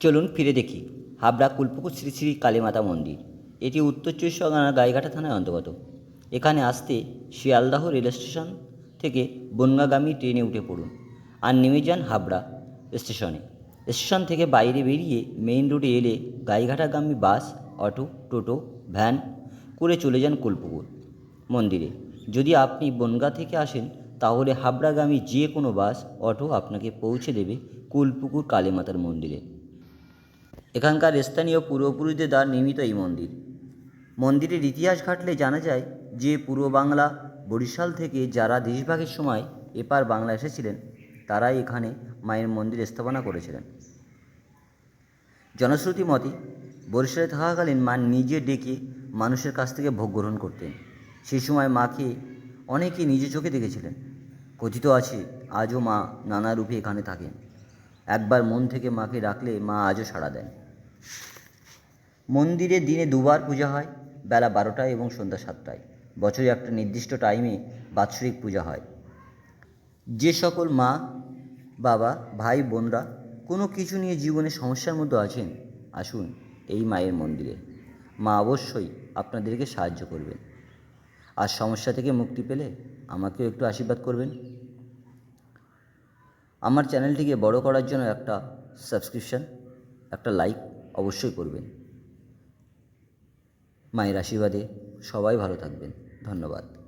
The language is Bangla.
চলুন ফিরে দেখি হাবড়া কুলপুকুর শ্রী শ্রী কালীমাতা মন্দির। এটি উত্তর চব্বিশ পরগনার গাইঘাটা থানায় অন্তর্গত। এখানে আসতে শিয়ালদাহ রেল স্টেশন থেকে বনগাগামী ট্রেনে উঠে পড়ুন আর নেমে যান হাবড়া স্টেশনে। স্টেশন থেকে বাইরে বেরিয়ে মেইন রোডে এলে গাইঘাটাগামী বাস, অটো, টোটো, ভ্যান করে চলে যান কুলপুকুর মন্দিরে। যদি আপনি বনগা থেকে আসেন, তাহলে হাবড়াগামী যে কোনো বাস, অটো আপনাকে পৌঁছে দেবে কুলপুকুর কালীমাতার মন্দিরে। এখানকার স্থানীয় পূর্বপুরুষদের দ্বারা নির্মিত এই মন্দির। মন্দিরের ইতিহাস ঘাটলে জানা যায় যে পূর্ব বাংলা বরিশাল থেকে যারা দেশভাগের সময় এপার বাংলা এসেছিলেন, তারাই এখানে মায়ের মন্দির স্থাপনা করেছিলেন। জনশ্রুতি মতে, বরিশালে থাকাকালীন মা নিজে ডেকে মানুষের কাছ থেকে ভোগ গ্রহণ করতেন। সেই সময় মাকে অনেকেই নিজে চোখে দেখেছিলেন। কথিত আছে, আজও মা নানা রূপে এখানে থাকেন। একবার মন থেকে মাকে ডাকলে মা আজও সাড়া দেন। মন্দিরে দিনে দুবার পূজা হয়, বেলা বারোটায় এবং সন্ধ্যা সাতটায়। বছরে একটা নির্দিষ্ট টাইমে বাৎসরিক পূজা হয়। যে সকল মা, বাবা, ভাই, বোনরা কোনো কিছু নিয়ে জীবনে সমস্যার মধ্যে আছেন, আসুন এই মায়ের মন্দিরে। মা অবশ্যই আপনাদেরকে সাহায্য করবেন। আর সমস্যা থেকে মুক্তি পেলে আমাকেও একটু আশীর্বাদ করবেন। আমার চ্যানেলটিকে বড় করার জন্য একটা সাবস্ক্রিপশান, একটা লাইক অবশ্যই করবেন। মায়ের আশীর্বাদে সবাই ভালো থাকবেন। ধন্যবাদ।